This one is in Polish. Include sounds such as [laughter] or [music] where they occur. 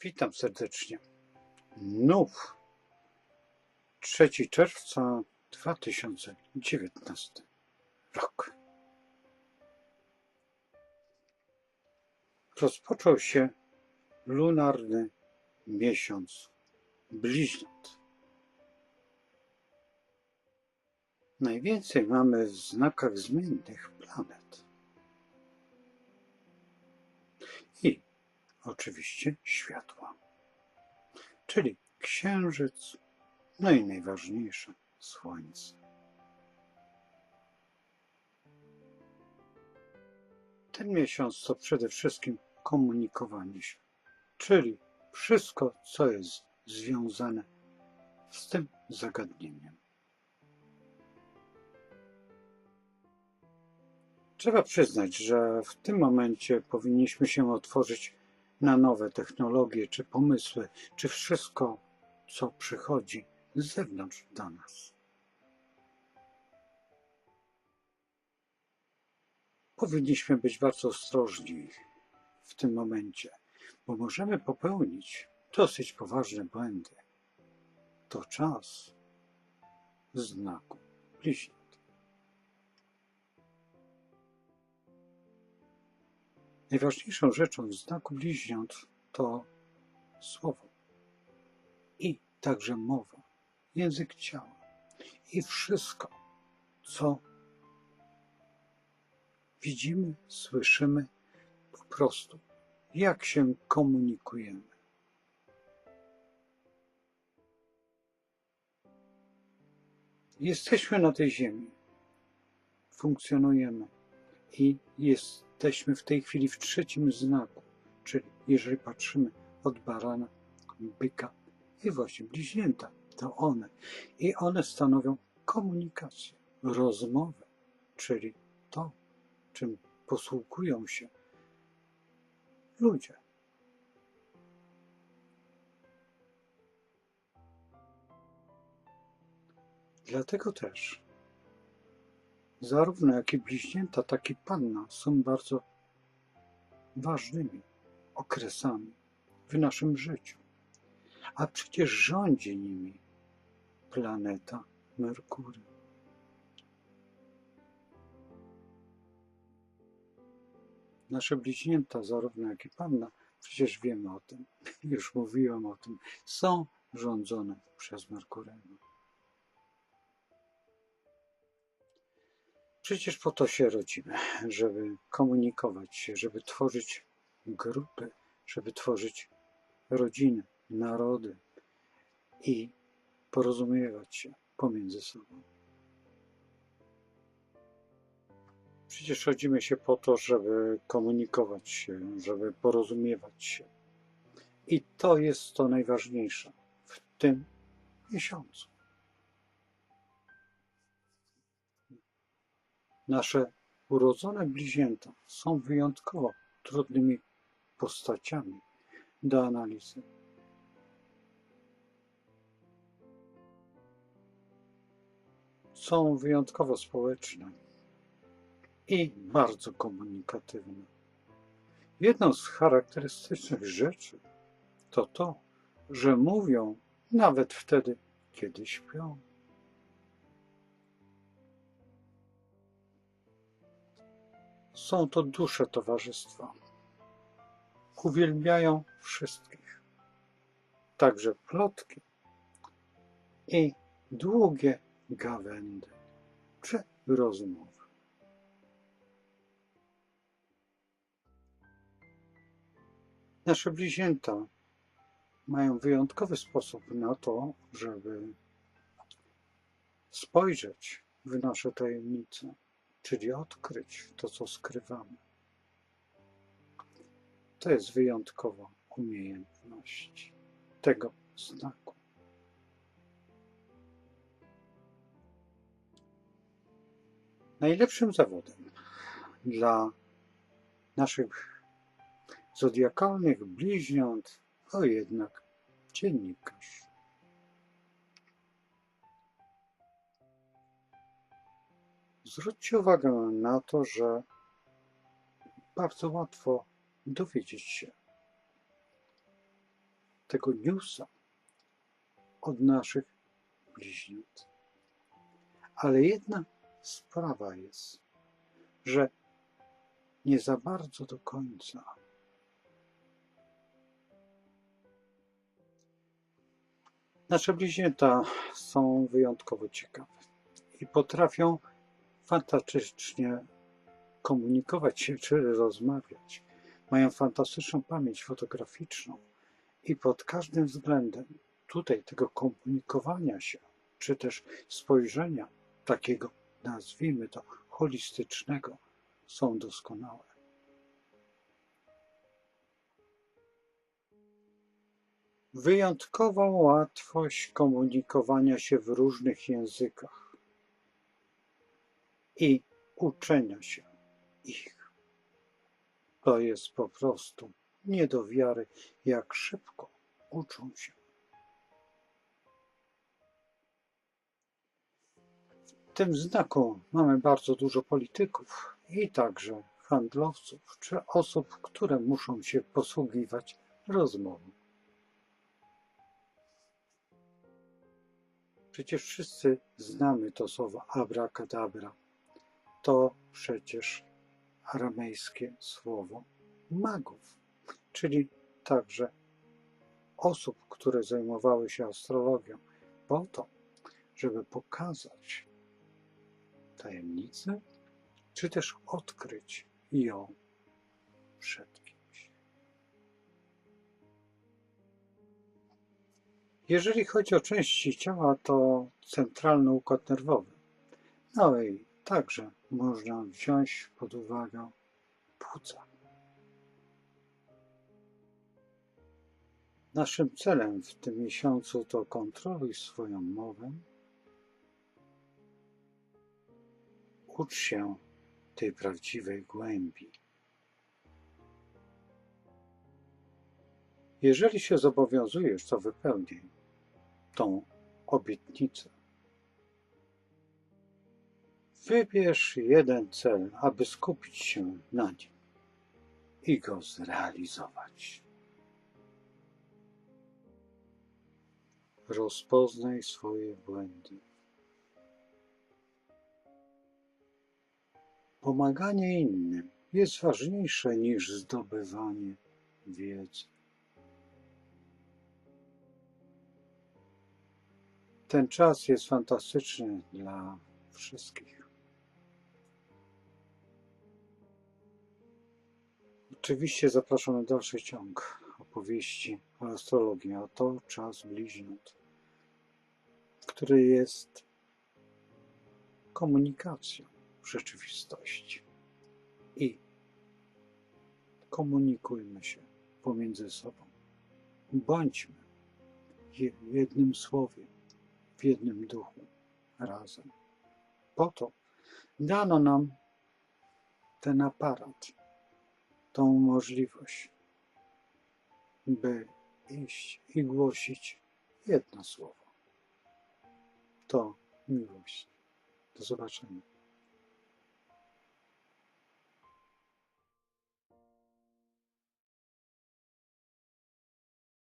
Witam serdecznie. Nów 3 czerwca 2019 rok. Rozpoczął się lunarny miesiąc bliźniąt. Najwięcej mamy w znakach zmiennych planet. Oczywiście światła, czyli księżyc, no i najważniejsze słońce. Ten miesiąc to przede wszystkim komunikowanie się, czyli wszystko, co jest związane z tym zagadnieniem. Trzeba przyznać, że w tym momencie powinniśmy się otworzyć na nowe technologie, czy pomysły, czy wszystko, co przychodzi z zewnątrz do nas. Powinniśmy być bardzo ostrożni w tym momencie, bo możemy popełnić dosyć poważne błędy. To czas znaku bliźniąt. Najważniejszą rzeczą w znaku bliźniąt to słowo i także mowa, język ciała i wszystko, co widzimy, słyszymy, po prostu jak się komunikujemy. Jesteśmy na tej ziemi, funkcjonujemy i jesteśmy w tej chwili w trzecim znaku, czyli jeżeli patrzymy od barana, byka i właśnie bliźnięta, to one. I one stanowią komunikację, rozmowę, czyli to, czym posługują się ludzie. Dlatego też zarówno jak i bliźnięta, tak i panna są bardzo ważnymi okresami w naszym życiu. A przecież rządzi nimi planeta Merkury. Nasze bliźnięta, zarówno jak i panna, przecież wiemy o tym, [laughs] już mówiłem o tym, są rządzone przez Merkurego. Przecież po to się rodzimy, żeby komunikować się, żeby tworzyć grupy, żeby tworzyć rodziny, narody i porozumiewać się pomiędzy sobą. Przecież rodzimy się po to, żeby komunikować się, żeby porozumiewać się. I to jest to najważniejsze w tym miesiącu. Nasze urodzone bliźnięta są wyjątkowo trudnymi postaciami do analizy. Są wyjątkowo społeczne i bardzo komunikatywne. Jedną z charakterystycznych rzeczy to to, że mówią nawet wtedy, kiedy śpią. Są to dusze towarzystwa. Uwielbiają wszystkich. Także plotki i długie gawędy czy rozmowy. Nasze bliźnięta mają wyjątkowy sposób na to, żeby spojrzeć w nasze tajemnice czyli odkryć to, co skrywamy. To jest wyjątkowa umiejętność tego znaku. Najlepszym zawodem dla naszych zodiakalnych bliźniąt to jednak dziennikarz. Zwróćcie uwagę na to, że bardzo łatwo dowiedzieć się, tego newsa od naszych bliźniąt. Ale jedna sprawa jest, że nie za bardzo do końca Nasze bliźnięta są wyjątkowo ciekawe i potrafią fantastycznie komunikować się czy rozmawiać. Mają fantastyczną pamięć fotograficzną i pod każdym względem tutaj tego komunikowania się, czy też spojrzenia takiego, nazwijmy to, holistycznego, są doskonałe. Wyjątkową łatwość komunikowania się w różnych językach i uczenia się ich. To jest po prostu nie do wiary, jak szybko uczą się. W tym znaku mamy bardzo dużo polityków i także handlowców czy osób, które muszą się posługiwać rozmową. Przecież wszyscy znamy to słowo abracadabra. To przecież aramejskie słowo magów, czyli także osób, które zajmowały się astrologią, po to, żeby pokazać tajemnicę, czy też odkryć ją przed kimś. Jeżeli chodzi o części ciała, to centralny układ nerwowy. No i także można wziąć pod uwagę płuca. Naszym celem w tym miesiącu to kontroluj swoją mowę, ucz się tej prawdziwej głębi. Jeżeli się zobowiązujesz, to wypełnij tą obietnicę. Wybierz jeden cel, aby skupić się na nim i go zrealizować. Rozpoznaj swoje błędy. Pomaganie innym jest ważniejsze niż zdobywanie wiedzy. Ten czas jest fantastyczny dla wszystkich. Oczywiście zapraszam na dalszy ciąg opowieści o astrologii, a to czas bliźniąt, który jest komunikacją w rzeczywistości. I komunikujmy się pomiędzy sobą. Bądźmy jednym słowem w jednym duchu, razem. Po to dano nam ten aparat, tą możliwość, by iść i głosić jedno słowo. To miłość. Do zobaczenia.